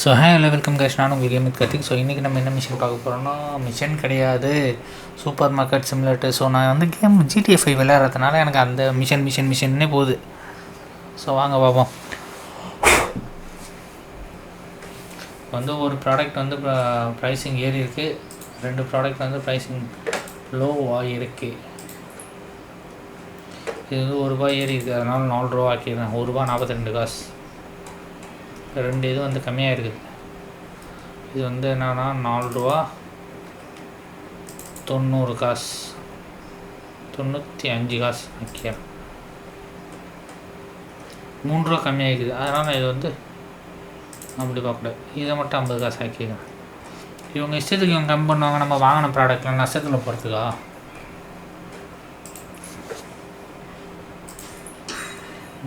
So hey hello welcome கேஷ் நான் உங்கள் கேமித் கத்திக் ஸோ இன்றைக்கி நம்ம என்ன மிஷின் பார்க்க போகிறோம்னா மிஷின் கிடையாது. சூப்பர் மார்க்கெட் சிம்லட்டு ஸோ நான் வந்து கேம் ஜிடிஎஃப் ஃபைவ் விளையாடுறதுனால எனக்கு அந்த மிஷின் மிஷின் மிஷின்னே போகுது. ஸோ வாங்க பார்ப்போம். வந்து ஒரு ப்ராடக்ட் வந்து ப்ரைஸிங் ஏறி இருக்குது ரெண்டு ப்ராடக்ட் வந்து ப்ரைஸிங் லோவாக இருக்குது இது வந்து ஒரு ரூபா ஏறி இருக்குது அதனால் நாலு ரூபா ஆக்கிடுறேன். ஒரு ரூபா நாற்பத்தி ரெண்டு காசு. ரெண்டு இது வந்து கம்மியாக இருக்குது இது வந்து என்னென்னா நாலு ரூபா தொண்ணூறு காசு. தொண்ணூற்றி அஞ்சு காசு ஓகே மூணு ரூபா கம்மியாகிக்குது அதனால் இது வந்து அப்படி பார்க்கக்கூடாது. இதை மட்டும் ஐம்பது காசு ஆக்கிக்கிறேன் இவங்க இஷ்டத்துக்கு இவங்க கம்மி பண்ணுவாங்க. நம்ம வாங்கின ப்ராடக்ட்லாம் நஷ்டத்தில் போகிறதுக்கா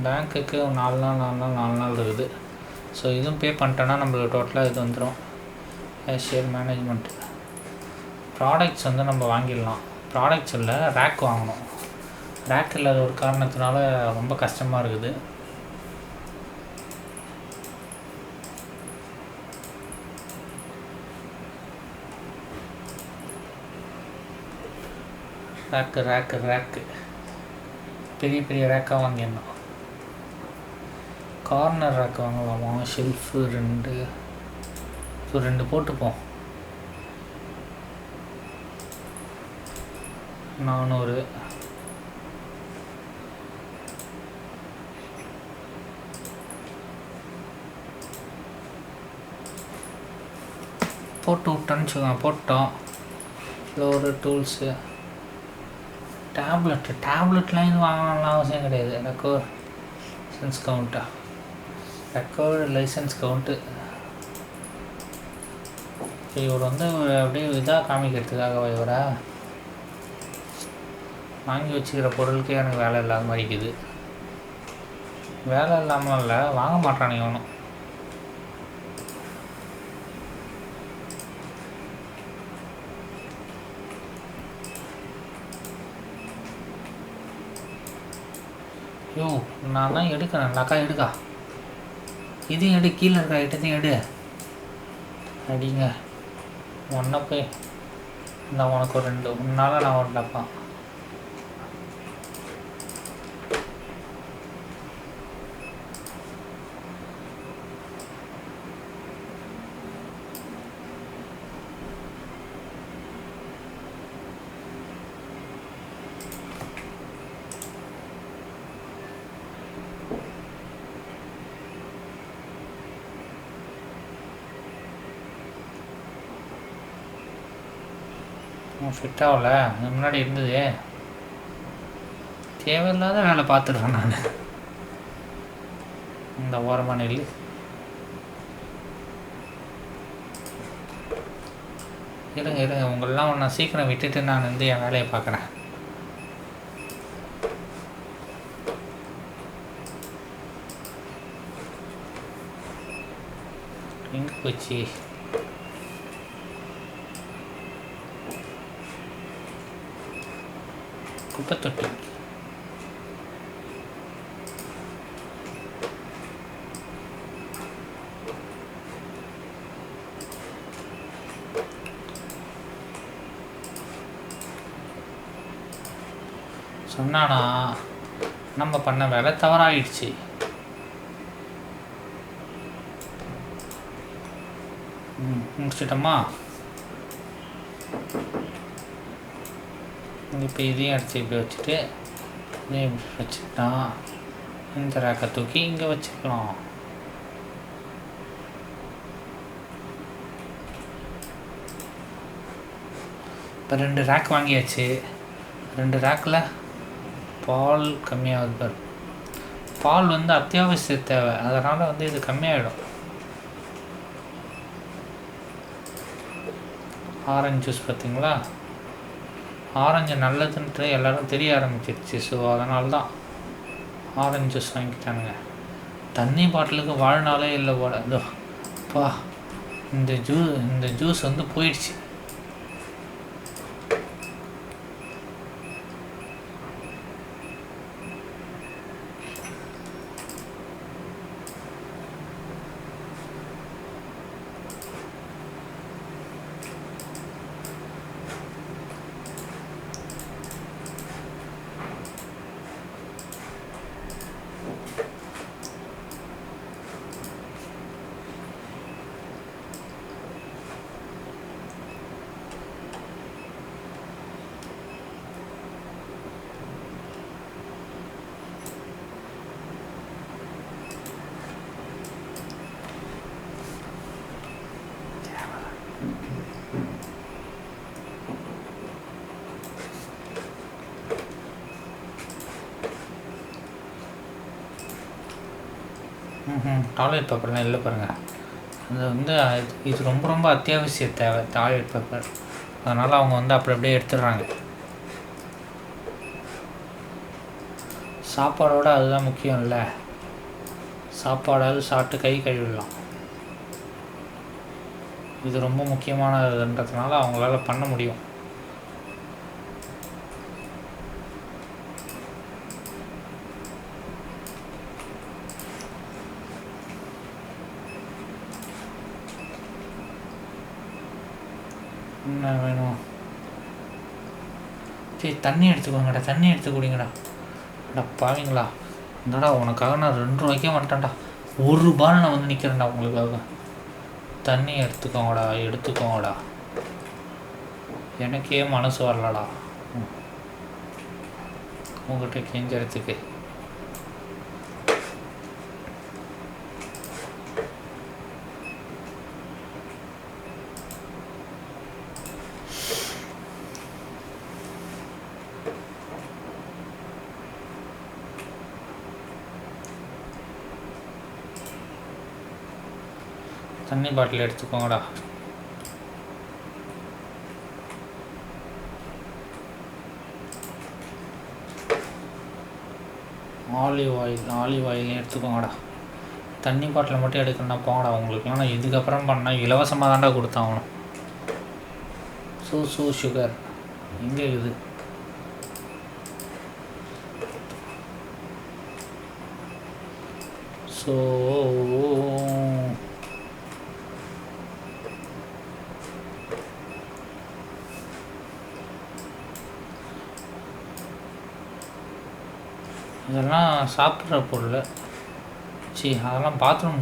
பேங்க்குக்கு நாலு நாள் நாலு நாள் நாலு நாள் இருக்குது. ஸோ இதுவும் பே பண்ணிட்டோன்னா நம்மளுக்கு டோட்டலாக இது வந்துடும் ஷேர் மேனேஜ்மெண்ட் ப்ராடக்ட்ஸ் வந்து நம்ம வாங்கிடலாம். ப்ராடக்ட்ஸ் இல்லை ரேக் வாங்கணும். ரேக் இல்லாத ஒரு காரணத்தினால ரொம்ப கஷ்டமாக இருக்குது. ரேக்கு ரேக்கு ரேக்கு பெரிய பெரிய ரேக்காக வாங்கிடணும். கார்னர் ரேக் வாங்கலாமா? ஷெல்ஃபு ரெண்டு. ஸோ ரெண்டு போட்டுப்போம். நானூறு. போட்டு விட்டேன்னு வச்சுக்கோங்க போட்டோம். ஃப்ளோரு டூல்ஸு டேப்லெட்டு டேப்லெட்லாம் இது வாங்கலாம் அவசியம் கிடையாது. எனக்கு சென்ஸ் கவுண்ட்டா ரெக்கார்டு லைசன்ஸ் கவுண்ட்டு இவர் வந்து அப்படியே இதாக காமிக்கிறதுக்காக இவரா? வாங்கி வச்சுக்கிற பொருளுக்கே எனக்கு வேலை இல்லாத மாதிரி இருக்குது. வேலை இல்லாமல் இல்லை வாங்க மாட்டானுங்க இவனும் யோ நான் தான் எடுக்கிறேன். அக்கா எடுக்கா. இதையும் எடு கீழே இருக்கிற ஐட்டத்தையும் எடு. அடிங்க. ஒன்றை போய் இந்த உனக்கு ஒரு ரெண்டு முன்னால் நான் ஒரு டப்பா. ஃபிட் ஆகல. முன்னாடி இருந்தது. தேவையில்லாத வேலை பார்த்துருக்கேன் நான். இந்த ஓரமான நெல் இருங்க இருங்க. உங்களெலாம் நான் சீக்கிரம் விட்டுட்டு நான் வந்து என் வேலையை பார்க்குறேன். எங்கே போச்சு? குப்பை தொட்டி சொன்னானா நம்ம பண்ண வேலை தவறாயிடுச்சு. முடிச்சிட்டோமா? இப்போ இதையும் அடித்து இப்படி வச்சுட்டு இதையும் இப்படி வச்சுட்டா இந்த ரேக்கை தூக்கி இங்கே வச்சுக்கலாம். இப்போ ரெண்டு ரேக் வாங்கியாச்சு. ரெண்டு ரேக்கில் பால் கம்மியாகுது பாரு. பால் வந்து அத்தியாவசிய தேவை. அதனால் வந்து இது கம்மியாகிடும் ஆரஞ்சு ஜூஸ் பார்த்தீங்களா? ஆரஞ்சு நல்லதுன்ட்டு எல்லோரும் தெரிய ஆரம்பிச்சிருச்சு. ஸோ அதனால தான் ஆரஞ்சு ஜூஸ் வாங்கிட்டானுங்க தண்ணி பாட்டிலுக்கு வாழ்நாளே இல்லை போல. இதோ பா இந்த ஜூ இந்த ஜூஸ் வந்து போயிடுச்சு. டாய்லெட் பேப்பர்லாம் இல்லை பாருங்கள் அது வந்து இது ரொம்ப ரொம்ப அத்தியாவசிய தேவை டாய்லெட் பேப்பர். அதனால் அவங்க வந்து அப்படி அப்படியே எடுத்துடுறாங்க. சாப்பாடோட அதுதான் முக்கியம் இல்லை. சாப்பாடாவது சாப்பிட்டு கை கழுவிடலாம். இது ரொம்ப முக்கியமானதுன்றதுனால அவங்களால பண்ண முடியும். என்ன வேணும்? சரி தண்ணி எடுத்துக்கோங்கடா தண்ணி எடுத்து குடிங்கடா. அடா பாவீங்களா. இந்தடா உனக்காக நான் ரெண்டு ரூபாய்க்கே வந்துட்டேன்டா. ஒரு ரூபான்னு நான் வந்து நிற்கிறேன்டா உங்களுக்காக. தண்ணி எடுத்துக்கோங்கடா எடுத்துக்கோங்கடா. எனக்கே மனசு வரலடா. உங்கள்கிட்ட கெஞ்சறதுக்கு. தண்ணி பாட்டில் எடுத்துக்கோங்கடா. ஆலிவ் ஆயில் ஆலிவ் ஆயில் எடுத்துக்கோங்கடா. தண்ணி பாட்டில் மட்டும் எடுக்கணும்னா போங்கடா உங்களுக்கு. ஆனால் இதுக்கப்புறம் பண்ணால் இலவசமாக தான்டா கொடுத்தாங்கணும் சூ சூ சுகர் எங்கே இது? ஸோ oh, oh, இதெல்லாம் சாப்பிட்ற பொருள். சி அதெல்லாம் பாத்ரூம்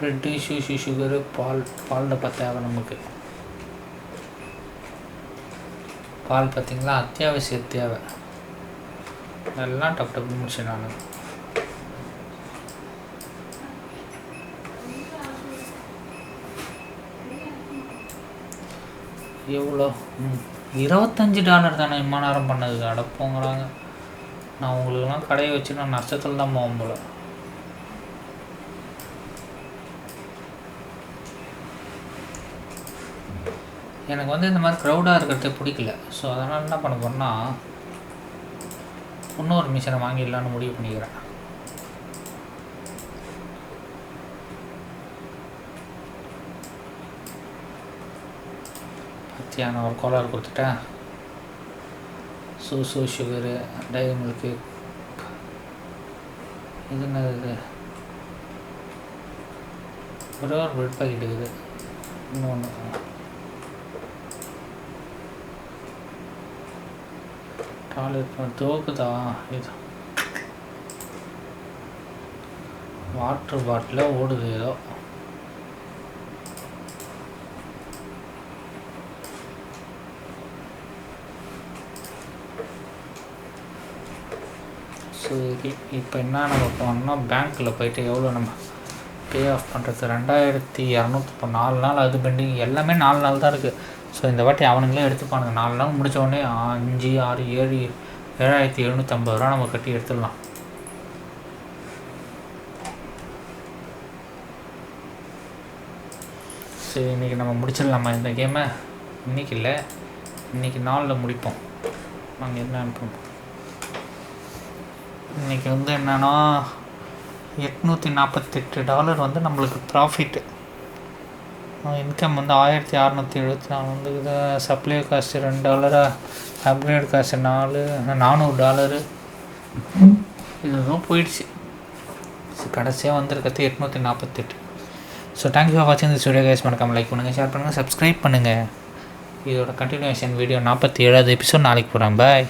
ப்ரெட்டு ஷூஷு சுகரு பால் பால் டப்பா தேவை நமக்கு. பால் பார்த்திங்களா அத்தியாவசிய தேவை. எல்லாம் டப் டப் முடிச்சு நான். எவ்வளோ? ம் இருபத்தஞ்சி டாலர் தானே இம்மா நேரம் பண்ணது. அடப்போங்கிறாங்க. நான் உங்களுக்கெல்லாம் கடையை வச்சு நான் நஷ்டத்தில் தான் போகும் போல. எனக்கு வந்து இந்த மாதிரி க்ரௌடாக இருக்கிறது பிடிக்கல. ஸோ அதனால் என்ன பண்ண போகிறேன்னா இன்னொரு மிஷினை வாங்கிடலான்னு முடிவு பண்ணிக்கிறேன். பத்தியான ஒரு கோலார் கொடுத்துட்டேன். சூசு சுகரு டைரி மில்க்கு இது என்னது? இது ஒரே ஒரு பிரெட் பாக்கெட் இருக்குது. இன்னொன்று டாய்லெட் தோக்குதா? இது. வாட்டர் பாட்டில் ஓடுது ஏதோ. சரி இப்போ என்ன நம்ம பண்ணோம்னா பேங்க்கில் போயிட்டு எவ்வளோ நம்ம பே ஆஃப் பண்ணுறது ரெண்டாயிரத்தி இரநூத்தி இப்போ நாலு நாள் அது பெண்டிங் எல்லாமே நாலு நாள் தான் இருக்குது ஸோ இந்த வாட்டி அவனுங்களே எடுத்துப்பானுங்க. நாலு நாள் முடித்தவொடனே அஞ்சு ஆறு ஏழு ஏழாயிரத்தி எழுநூற்றம்பது ரூபா நம்ம கட்டி எடுத்துடலாம். சரி இன்றைக்கி நம்ம முடிச்சிடலாமா இந்த கேமை? இன்றைக்கி இல்லை. இன்றைக்கி நாளில் முடிப்போம். நாங்கள் என்ன அனுப்புவோம்? இன்றைக்கி வந்து என்னென்னா எட்நூற்றி நாற்பத்தெட்டு டாலர் வந்து நம்மளுக்கு ப்ராஃபிட்டு இன்கம் வந்து ஆயிரத்தி அறநூற்றி எழுபத்தி நாலு வந்து இது சப்ளை காஸ்ட்டு ரெண்டு டாலராக அப்கிரேட் காஸ்ட்டு நாலு நானூறு டாலரு இதுவும் போயிடுச்சு. கடைசியாக வந்திருக்கிறது எட்நூற்றி நாற்பத்தெட்டு ஸோ தேங்க்யூ ஃபார் வாட்சிங் இந்த வீடியோ கைஸ் மறக்காமல் லைக் பண்ணுங்கள் ஷேர் பண்ணுங்கள் சப்ஸ்கிரைப் பண்ணுங்கள் இதோட கண்டினியூஷன் வீடியோ நாற்பத்தி ஏழாவது எபிசோட் நாளைக்கு போகிறேன் பாய்